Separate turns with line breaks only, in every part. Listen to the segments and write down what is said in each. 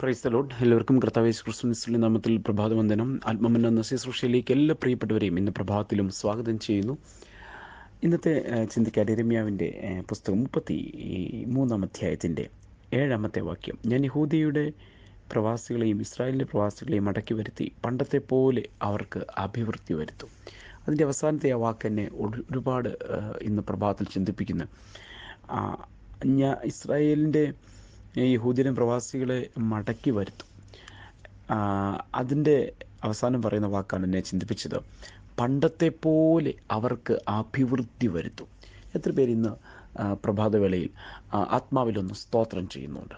Price load എല്ലാവർക്കും കർത്താവേശ് ക്രിസ്തുവിന്റെ നാമത്തിൽ പ്രഭാതവന്ദനം. ആത്മമന്ന എന്ന ശുശ്രൂഷയിലേക്ക് എല്ലാ പ്രിയപ്പെട്ടവരെയും ഇന്ന് പ്രഭാതത്തിലും സ്വാഗതം ചെയ്യുന്നു. ഇന്നത്തെ ഇരമ്യാവിന്റെ ഏഹ്, പുസ്തകം മുപ്പത്തി മൂന്നാം അധ്യായത്തിന്റെ ഏഴാമത്തെ വാക്യം. ഞാൻ യഹൂദിയുടെ പ്രവാസികളെയും ഇസ്രായേലിന്റെ പ്രവാസികളെയും മടക്കി വരുത്തി പണ്ടത്തെ പോലെ അവർക്ക് അഭിവൃദ്ധി വരുത്തും. അതിന്റെ അവസാനത്തെ ആ വാക്ക് എന്നെ ഒരുപാട് ഇന്ന് പ്രഭാതത്തിൽ ചിന്തിപ്പിക്കുന്നു. ഞാൻ ഇസ്രായേലിന്റെ യഹൂദിയൻ പ്രവാസികളെ മടക്കി വരുത്തും. അതിന്റെ അവസാനം പറയുന്ന വാക്കാണ് എന്നെ ചിന്തിപ്പിച്ചത്. പണ്ടത്തെ പോലെ അവർക്ക് അഭിവൃദ്ധി വരുത്തും. എത്ര പേര് ഇന്ന് പ്രഭാതവേളയിൽ ആത്മാവിലൊന്ന് സ്തോത്രം ചെയ്യുന്നുണ്ട്.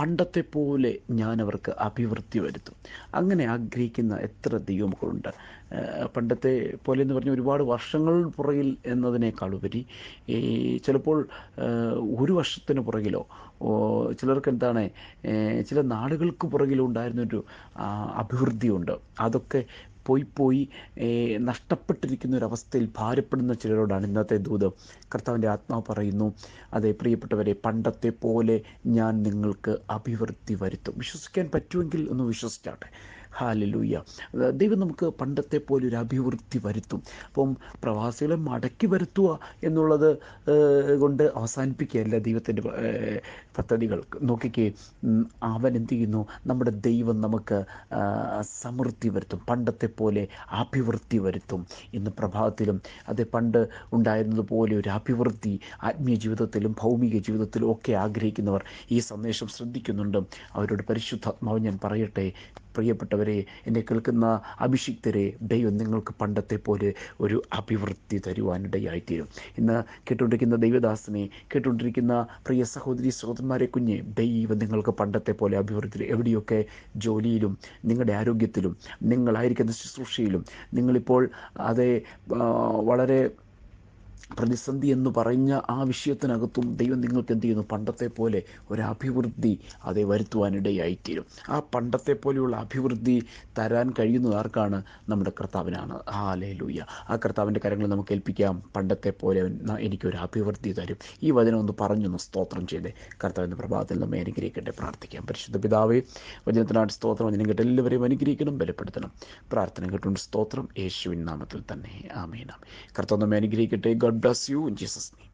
പണ്ടത്തെ പോലെ ഞാൻ അവർക്ക് അഭിവൃദ്ധി വരുത്തും. അങ്ങനെ ആഗ്രഹിക്കുന്ന എത്ര ദൈവമക്കളുണ്ട് പണ്ടത്തെ പോലെ എന്ന് പറഞ്ഞാൽ ഒരുപാട് വർഷങ്ങൾ പുറകിൽ എന്നതിനേക്കാൾ ഉപരി ഈ ചിലപ്പോൾ ഒരു വർഷത്തിന് പുറകിലോ ചിലർക്ക് എന്താണ് ചില നാളുകൾക്ക് പുറകിലോ ഉണ്ടായിരുന്നൊരു അഭിവൃദ്ധിയുണ്ട്. അതൊക്കെ പോയി പോയി നഷ്ടപ്പെട്ടിരിക്കുന്ന ഒരു അവസ്ഥയിൽ ഭാരപ്പെടുന്ന ചിലരോടാണ് ഇന്നത്തെ ദൂത്. കർത്താവിന്റെ ആത്മാവ് പറയുന്നു അതെ പ്രിയപ്പെട്ടവരെ പണ്ടത്തെ പോലെ ഞാൻ നിങ്ങൾക്ക് അഭിവൃദ്ധി വരുത്തും. വിശ്വസിക്കാൻ പറ്റുമെങ്കിൽ ഒന്ന് വിശ്വസിച്ചാട്ടെ. ഹാലലൂയ. ദൈവം നമുക്ക് പണ്ടത്തെ പോലെ ഒരു അഭിവൃദ്ധി വരുത്തും. അപ്പം പ്രവാസികളെ മടക്കി വരുത്തുക എന്നുള്ളത് കൊണ്ട് അവസാനിപ്പിക്കുകയല്ല ദൈവത്തിന്റെ പദ്ധതികൾ. നോക്കിക്കേ അവൻ എന്ത് ചെയ്യുന്നു? നമ്മുടെ ദൈവം നമുക്ക് സമൃദ്ധി വരുത്തും. പണ്ടത്തെ പോലെ അഭിവൃദ്ധി വരുത്തും. ഇന്ന് പ്രഭാതത്തിലും അത് പണ്ട് ഉണ്ടായിരുന്നത് പോലെ ഒരു അഭിവൃദ്ധി ആത്മീയ ജീവിതത്തിലും ഭൗമിക ജീവിതത്തിലും ഒക്കെ ആഗ്രഹിക്കുന്നവർ ഈ സന്ദേശം ശ്രദ്ധിക്കുന്നുണ്ട്. അവരോട് പരിശുദ്ധാത്മാവ് ഞാൻ പറയട്ടെ പ്രിയപ്പെട്ടവരെ എന്നെ കേൾക്കുന്ന അഭിഷിക്തരെ ദൈവം നിങ്ങൾക്ക് പണ്ടത്തെ പോലെ ഒരു അഭിവൃദ്ധി തരുവാനിടയായിത്തീരും. ഇന്ന് കേട്ടുകൊണ്ടിരിക്കുന്ന ദൈവദാസനെ കേട്ടുകൊണ്ടിരിക്കുന്ന പ്രിയ സഹോദരി സഹോദരന്മാരെ കുഞ്ഞ് ദൈവം നിങ്ങൾക്ക് പണ്ടത്തെ പോലെ അഭിവൃദ്ധി എവിടെയൊക്കെ ജോലിയിലും നിങ്ങളുടെ ആരോഗ്യത്തിലും നിങ്ങളായിരിക്കുന്ന ശുശ്രൂഷയിലും നിങ്ങളിപ്പോൾ അതേ വളരെ പ്രതിസന്ധി എന്ന് പറഞ്ഞ ആ വിഷയത്തിനകത്തും ദൈവം നിങ്ങൾക്ക് എന്ത് ചെയ്യുന്നു? പണ്ടത്തെ പോലെ ഒരു അഭിവൃദ്ധി അതേ വരുത്തുവാനിടയായിത്തീരും. ആ പണ്ടത്തെ പോലെയുള്ള അഭിവൃദ്ധി തരാൻ കഴിയുന്നത് ആർക്കാണ്? നമ്മുടെ കർത്താവിനാണ്. ആ ലൂയ്യ ആ കർത്താവിന്റെ കാര്യങ്ങൾ നമുക്ക് ഏൽപ്പിക്കാം. പണ്ടത്തെ പോലെ എനിക്കൊരു അഭിവൃദ്ധി തരും. ഈ വചനം ഒന്ന് പറഞ്ഞൊന്ന് സ്തോത്രം ചെയ്തേ കർത്താവിന്റെ പ്രഭാതത്തിൽ നമ്മെ അനുഗ്രഹിക്കട്ടെ. പ്രാർത്ഥിക്കാം. പരിശുദ്ധ പിതാവേ വചനത്തിനായിട്ട് സ്തോത്രം. വചനം കേട്ട് എല്ലാവരെയും അനുഗ്രഹിക്കണം ബലപ്പെടുത്തണം. പ്രാർത്ഥന കേട്ടുകൊണ്ട് സ്തോത്രം. യേശുവിൻ നാമത്തിൽ തന്നെ. ആമേനാം കർത്താവ് നമ്മെ അനുഗ്രഹിക്കട്ടെ. God bless you in Jesus' name.